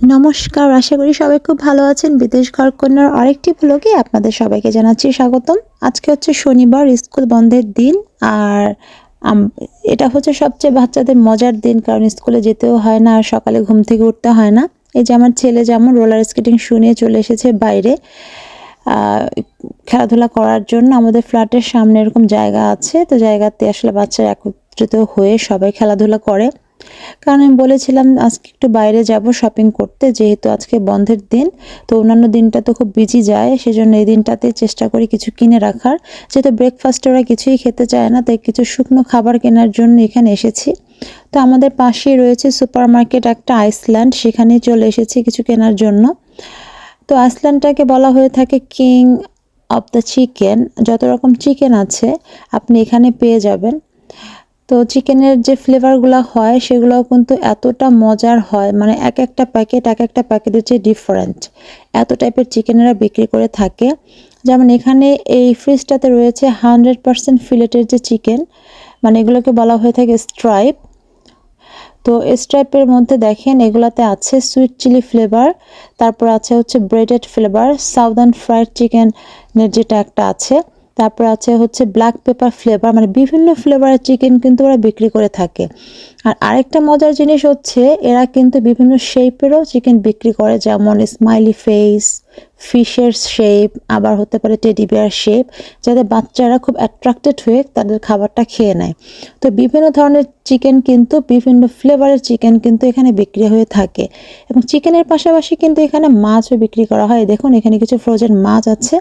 নমস্কার, আশা করি সবাই খুব ভালো আছেন। বিদেশ ঘরকন্যার আরেকটি ব্লগে আপনাদের সবাইকে জানাচ্ছি স্বাগতম। আজকে হচ্ছে শনিবার, স্কুল বন্ধের দিন, আর এটা হচ্ছে সবচেয়ে বাচ্চাদের মজার দিন, কারণ স্কুলে যেতেও হয় না, আর সকালে ঘুম থেকে উঠতে হয় না। এই যে আমার ছেলে যেমন রোলার স্কেটিং শুনে চলে এসেছে বাইরে খেলাধুলা করার জন্য আমাদের ফ্ল্যাটের সামনে এরকম জায়গা আছে। তো জায়গাতে আসলে বাচ্চারা একত্রিত হয়ে সবাই খেলাধুলা করে। কারণ আমি বলেছিলাম আজকে একটু বাইরে যাব শপিং করতে, যেহেতু আজকে বন্ধের দিন, তো অন্যান্য দিনটা তো খুব বিজি যায়, সেজন্য এই দিনটাতে চেষ্টা করি কিছু কিনে রাখার। যেহেতু ব্রেকফাস্টে ওরা কিছুই খেতে চায় না, তাই কিছু শুকনো খাবার কেনার জন্য এখানে এসেছি। তো আমাদের পাশেই রয়েছে সুপার মার্কেট একটা আইসল্যান্ড সেখানে চলে এসেছি কিছু কেনার জন্য। তো আইসল্যান্ডটাকে বলা হয়ে থাকে কিং অফ দ্য চিকেন যত রকম চিকেন আছে, আপনি এখানে পেয়ে যাবেন। তো চিকেনের যে ফ্লেভারগুলো হয়, সেগুলোও কিন্তু এতটা মজার হয়। মানে এক একটা প্যাকেট এক একটা প্যাকেটের চেয়ে ডিফারেন্ট এত টাইপের চিকেনেরা বিক্রি করে থাকে। যেমন এখানে এই ফ্রিজটাতে রয়েছে হান্ড্রেড পারসেন্ট ফিলেটের যে চিকেন মানে এগুলোকে বলা হয়ে থাকে স্ট্রাইপ তো স্ট্রাইপের মধ্যে দেখেন, এগুলাতে আছে সুইট চিলি ফ্লেভার তারপর আছে হচ্ছে ব্রেডেড ফ্লেভার সাউদার্ন ফ্রাইড চিকেনের যেটা একটা আছে। তারপর আছে হচ্ছে ব্ল্যাক পেপার ফ্লেভার মানে বিভিন্ন ফ্লেভারের চিকেন কিন্তু ওরা বিক্রি করে থাকে। আর আরেকটা মজার জিনিস হচ্ছে, এরা কিন্তু বিভিন্ন শেপেরও চিকেন বিক্রি করে, যেমন স্মাইলি ফেস ফিশের শেপ আবার হতে পারে টেডি বিয়ার শেপ যাতে বাচ্চারা খুব অ্যাট্রাক্টেড হয়ে তাদের খাবারটা খেয়ে নেয়। তো বিভিন্ন ধরনের চিকেন কিন্তু, বিভিন্ন ফ্লেভারের চিকেন কিন্তু এখানে বিক্রি হয়ে থাকে। এবং চিকেনের পাশাপাশি কিন্তু এখানে মাছও বিক্রি করা হয়। দেখুন, এখানে কিছু ফ্রোজেন মাছ আছে।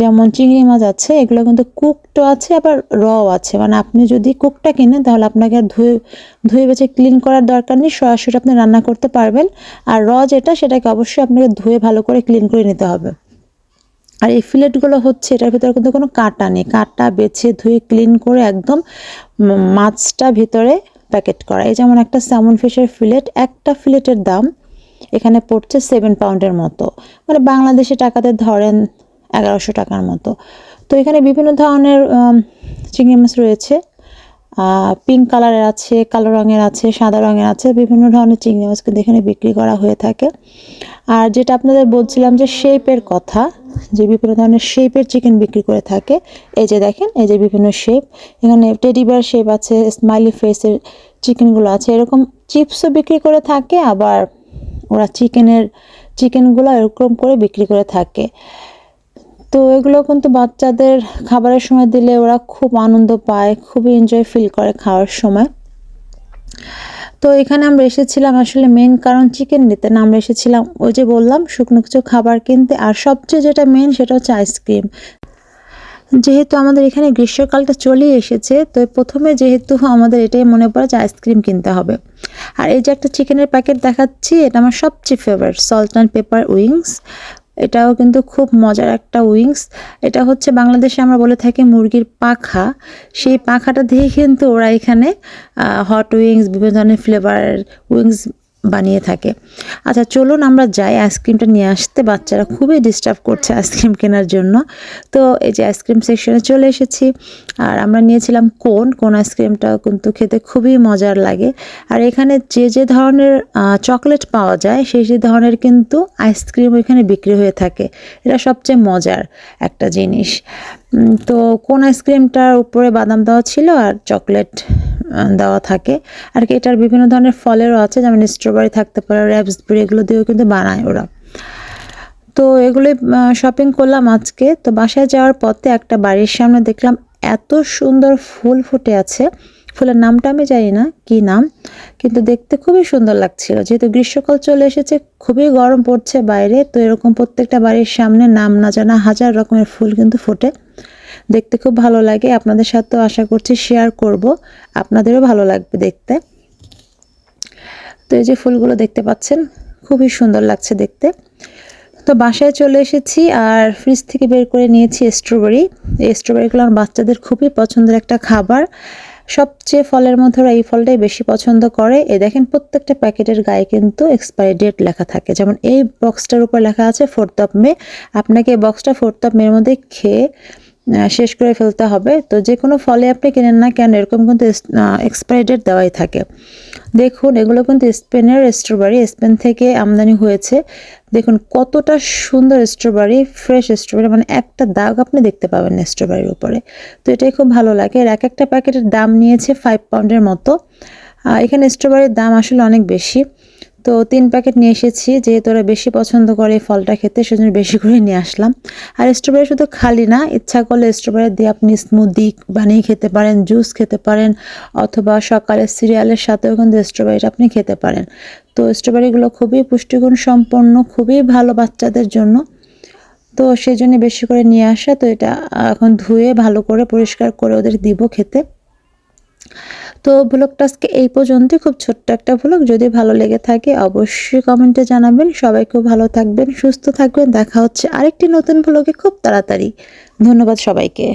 যেমন চিংড়ি মাছ আছে, এগুলো কিন্তু কুকড আছে, আবার র আছে। মানে আপনি যদি কুকটা কিনেন, তাহলে আপনাকে আর ধুয়ে ধুয়ে বেছে ক্লিন করার দরকার নেই, সরাসরি আপনি রান্না করতে পারবেন। আর র যেটা, সেটাকে অবশ্যই আপনাকে ধুয়ে ভালো করে ক্লিন করে নিতে হবে। আর এই ফিলেটগুলো হচ্ছে, এটার ভিতরে কিন্তু কোনো কাটা নেই। কাটা বেছে ধুয়ে ক্লিন করে একদম মাছটা ভিতরে প্যাকেট করা। এই যেমন একটা স্যামন ফিশের ফিলেট একটা ফিলেটের দাম এখানে পড়ছে সেভেন পাউন্ডের মতো। মানে বাংলাদেশে টাকাতে ধরেন এগারোশো টাকার মতো। তো এখানে বিভিন্ন ধরনের চিংড়ি মাছ রয়েছে। পিঙ্ক কালারের আছে, কালো রঙের আছে, সাদা রঙের আছে, বিভিন্ন ধরনের চিংড়ি মাছ কিন্তু এখানে বিক্রি করা হয়ে থাকে। আর যেটা আপনাদের বলছিলাম যে শেপের কথা, যে বিভিন্ন ধরনের শেপের চিকেন বিক্রি করে থাকে, এই যে দেখেন, এই যে বিভিন্ন শেপ এখানে টেডি বিয়ার শেপ আছে স্মাইলি ফেসের চিকেনগুলো আছে, এরকম চিপসও বিক্রি করে থাকে, আবার ওরা চিকেনের চিকেনগুলো এরকম করে বিক্রি করে থাকে। তো এগুলো কিন্তু বাচ্চাদের খাবারের সময় দিলে ওরা খুব আনন্দ পায়, খুবই এনজয় ফিল করে খাওয়ার সময়। তো এখানে আমরা এসেছিলাম আসলে মেন কারণ চিকেন নিতে। না, আমরা এসেছিলাম ওই যে বললাম, শুকনো কিছু খাবার কিনতে। আর সবচেয়ে যেটা মেন সেটা হচ্ছে আইসক্রিম যেহেতু আমাদের এখানে গ্রীষ্মকালটা চলেই এসেছে, তো প্রথমে যেহেতু আমাদের এটাই মনে পড়ে যে আইসক্রিম কিনতে হবে। আর এই যে একটা চিকেনের প্যাকেট দেখাচ্ছি, এটা আমার সবচেয়ে favourite salt and pepper wings এটাও কিন্তু খুব মজার একটা উইংস। এটা হচ্ছে বাংলাদেশে আমরা বলে থাকি মুরগির পাখা। সেই পাখাটা দিয়ে কিন্তু ওরা এখানে হট উইংস বিভিন্ন ধরনের ফ্লেভারের উইংস বানিয়ে থাকে। আচ্ছা চলুন আমরা যাই আইসক্রিমটা নিয়ে আসতে। বাচ্চারা খুবই ডিস্টার্ব করছে আইসক্রিম কেনার জন্য। তো এই যে আইসক্রিম সেকশনে চলে এসেছি। আর আমরা নিয়েছিলাম কোন। কোন আইসক্রিমটা কিন্তু খেতে খুবই মজার লাগে। আর এখানে যে যে ধরনের চকলেট পাওয়া যায়, সেই সেই ধরনের কিন্তু আইসক্রিম এখানে বিক্রি হয়ে থাকে। এটা সবচেয়ে মজার একটা জিনিস। তো কোন আইসক্রিমটার উপরে বাদাম দেওয়া ছিল আর চকলেট দেওয়া থাকে। আর কি এটার বিভিন্ন ধরনের ফলেরও আছে, যেমন স্ট্রবেরি থাকতে পারে র‍্যাপস র্যাপসবেরি এগুলো দিয়েও কিন্তু বানায় ওরা। তো এগুলোই শপিং করলাম আজকে। তো বাসায় যাওয়ার পথে একটা বাড়ির সামনে দেখলাম এত সুন্দর ফুল ফুটে আছে। ফুলের নামটা আমি জানি না, কি নাম, কিন্তু দেখতে খুবই সুন্দর লাগছিল। যেহেতু গ্রীষ্মকাল চলে এসেছে, খুবই গরম পড়ছে বাইরে, তো এরকম প্রত্যেকটা বাড়ির সামনে নাম না জানা হাজার রকমের ফুল কিন্তু ফোটে। দেখতে খুব ভালো লাগে। আপনাদের সাথেও আশা করছি শেয়ার করব। আপনাদেরও ভালো লাগবে দেখতে। তো এই যে ফুলগুলো দেখতে পাচ্ছেন, খুবই সুন্দর লাগছে দেখতে। তো বাসায় চলে এসেছি আর ফ্রিজ থেকে বের করে নিয়েছি স্ট্রবেরি এই স্ট্রবেরিগুলো আমার বাচ্চাদের খুবই পছন্দের একটা খাবার। সবচেয়ে ফলের মধ্যে এই ফলটাই বেশি পছন্দ করে। এ দেখেন প্রত্যেকটা প্যাকেটের গায়ে কিন্তু এক্সপায়ারি ডেট লেখা থাকে। যেমন এই বক্সটার উপর লেখা আছে ফোর্থ অফ মে আপনাকে এই বক্সটা ফোর্থ অফ মের মধ্যে খেয়ে শেষ করে ফেলতে হবে। তো যে কোনো ফলে আপনি কেনেন না কেন, এরকম কিন্তু এক্সপায়ারি ডেট দেওয়াই থাকে। দেখুন, এগুলো কিন্তু স্পেনের স্ট্রবেরি স্পেন থেকে আমদানি হয়েছে। দেখুন, কতটা সুন্দর স্ট্রবেরি ফ্রেশ স্ট্রবেরি মানে একটা দাগ আপনি দেখতে পাবেন স্ট্রবেরির উপরে। তো এটাই খুব ভালো লাগে। এর এক একটা প্যাকেটের দাম নিয়েছে ফাইভ পাউন্ডের মতো। এখানে স্ট্রবেরির দাম আসলে অনেক বেশি। তো তিন প্যাকেট নিয়ে এসেছি যেহেতু ওরা বেশি পছন্দ করে ফলটা খেতে, সেজন্য বেশি করে নিয়ে আসলাম। আর স্ট্রবেরি শুধু খালি না, ইচ্ছা করলে স্ট্রবেরি দিয়ে আপনি স্মুদি বানিয়ে খেতে পারেন জুস খেতে পারেন, অথবা সকালে সিরিয়ালের সাথেও কিন্তু স্ট্রবেরিটা আপনি খেতে পারেন। তো স্ট্রবেরিগুলো খুবই পুষ্টিগুণ সম্পন্ন, খুবই ভালো বাচ্চাদের জন্য। তো সেই জন্য বেশি করে নিয়ে আসা, তো এটা এখন ধুয়ে ভালো করে পরিষ্কার করে ওদের দিব খেতে। তো ব্লগটা আজকে এই পর্যন্তই। খুব ছোট্ট একটা ব্লগ যদি ভালো লেগে থাকে, অবশ্যই কমেন্টে জানাবেন। সবাই খুব ভালো থাকবেন, সুস্থ থাকবেন। দেখা হচ্ছে আরেকটি নতুন ব্লগে খুব তাড়াতাড়ি। ধন্যবাদ সবাইকে।